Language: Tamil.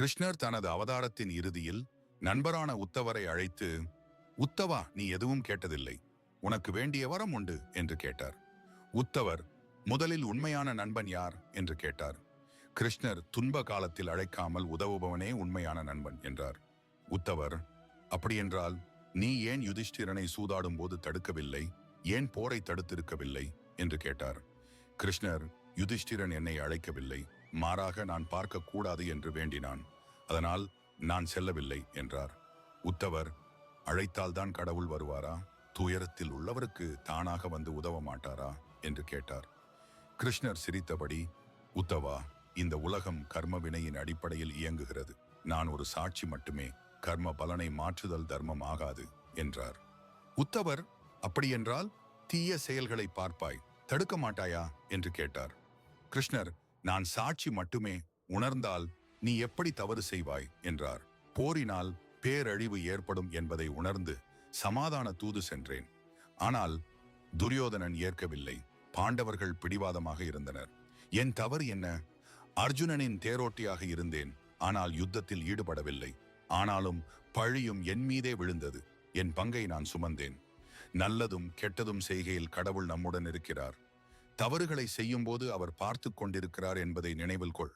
கிருஷ்ணர் தனது அவதாரத்தின் இறுதியில் நண்பரான உத்தவரை அழைத்து உத்தவா நீ எதுவும் கேட்டதில்லை. உனக்கு வேண்டிய வரம் உண்டு என்று கேட்டார். உத்தவர் முதலில் உண்மையான நண்பன் யார்? என்று கேட்டார். கிருஷ்ணர் துன்ப காலத்தில் அழைக்காமல் உதவுபவனே உண்மையான நண்பன் என்றார். உத்தவர் அப்படியென்றால் நீ ஏன் யுதிஷ்டிரனை சூதாடும் போது தடுக்கவில்லை? ஏன் போரை தடுத்திருக்கவில்லை? என்று கேட்டார். கிருஷ்ணர் யுதிஷ்டிரன் என்னை அழைக்கவில்லை. மாறாக நான் பார்க்கக்கூடாது என்று வேண்டினான். அதனால் நான் செல்லவில்லை என்றார். உத்தவர் அழைத்தால்தான் கடவுள் வருவாரா? துயரத்தில் உள்ளவருக்கு தானாக வந்து உதவ மாட்டாரா? என்று கேட்டார். கிருஷ்ணர் சிரித்தபடி உத்தவா இந்த உலகம் கர்ம வினையின் அடிப்படையில் இயங்குகிறது. நான் ஒரு சாட்சி மட்டுமே. கர்ம பலனை மாற்றுதல் தர்மம் ஆகாது என்றார். உத்தவர் அப்படியென்றால் தீய செயல்களை பார்ப்பாய். தடுக்க மாட்டாயா? என்று கேட்டார். கிருஷ்ணர் நான் சாட்சி மட்டுமே உணர்ந்தால் நீ எப்படி தவறு செய்வாய்? என்றார். போரினால் பேரழிவு ஏற்படும் என்பதை உணர்ந்து சமாதான தூது சென்றேன். ஆனால் துரியோதனன் ஏற்கவில்லை. பாண்டவர்கள் பிடிவாதமாக இருந்தனர். என் தவறு என்ன? அர்ஜுனனின் தேரோட்டியாக இருந்தேன். ஆனால் யுத்தத்தில் ஈடுபடவில்லை. ஆனாலும் பழியும் என் மீதே விழுந்தது. என் பங்கை நான் சுமந்தேன். நல்லதும் கெட்டதும் செய்கையில் கடவுள் நம்முடன் இருக்கிறார். தவறுகளை செய்யும்போது அவர் பார்த்து கொண்டிருக்கிறார் என்பதை நினைவில் கொள்.